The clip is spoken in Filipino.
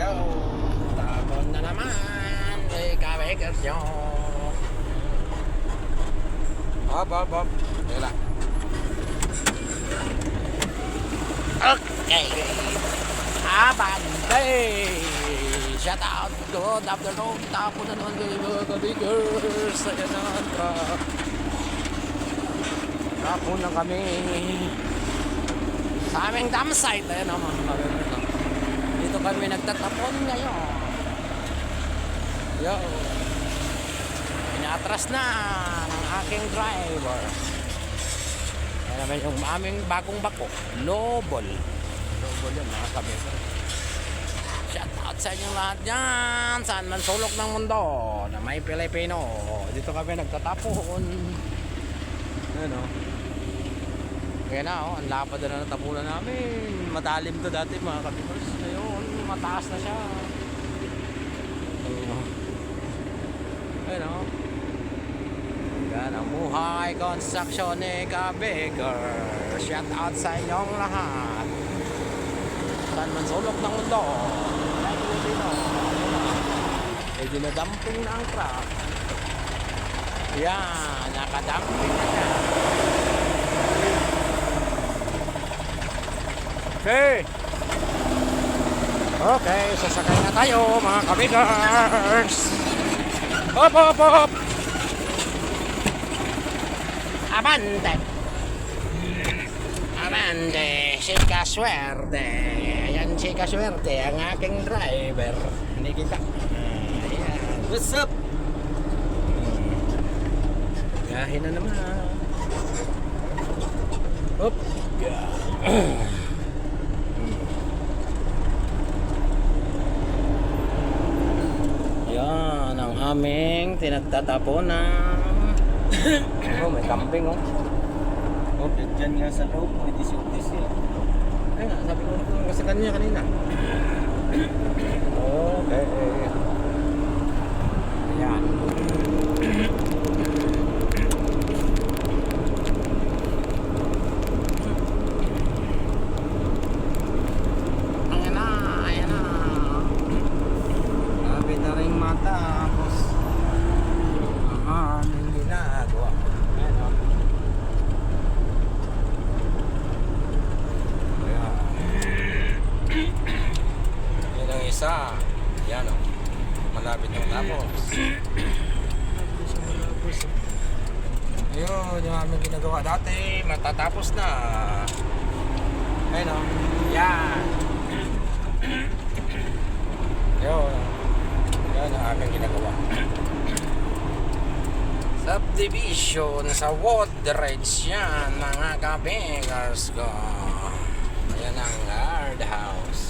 Yo, tapon na naman. Eh, kabikers nyo. Hop, hop, hop. Lang. Okay. Abante! Shout out! Good afternoon! Tapon na naman kayo mga kabikers. Ayan na ang truck. Tapon na kami. Sa aming dam site. Ayan na mga kabikers. Kami nagtatapon ngayon. Yo. Inatras na ng aking driver. Ayan naman yung aming bagong bako. Lobol. Lobol yun mga kabisa. Shout out sa inyong lahat dyan. Saan man sulok ng mundo na may Pilipino. Dito kami nagtatapon. Ano? Kaya na, oh, ang lapad na natapunan namin. Matalim to dati mga kabikers. Ngayon, mataas na siya. Ayun oh. Yan ang Muhay Construction ni Kabigger. Shout out sa inyong lahat. Saan man sulok ng mundo. Pilipino. Eh, dinadamping na ang truck. Yan, nakadamping na siya. Okay. Okay, sasakay na tayo mga kabigers. Hop, hop, hop. Abante. Abante, sika swerte. Ayan, sika swerte, ang aking driver. Hindi kita. Ayan. What's up? Gahin na naman. Hop. Yeah. Aming tinagtatapunan. oh, may camping oh. Oh, dyan nga sa loob, may disyoktis yan. Ay nga, sabi ko sa kanya kanina. Okay. Ayan. Ayan na, ayan na. Sabi na rin matapos. Ang aming ginagawa. Ayan o. Ayan. Yan ang isa. Yan o. Malapit ng tapos. Ayun, yung aming ginagawa dati, matatapos na. Ayun o. Yan. Yun. Yan ang aming ginagawa. Subdivision sa Woodridge yan, mga kabingers ko. Ayan ang guard house.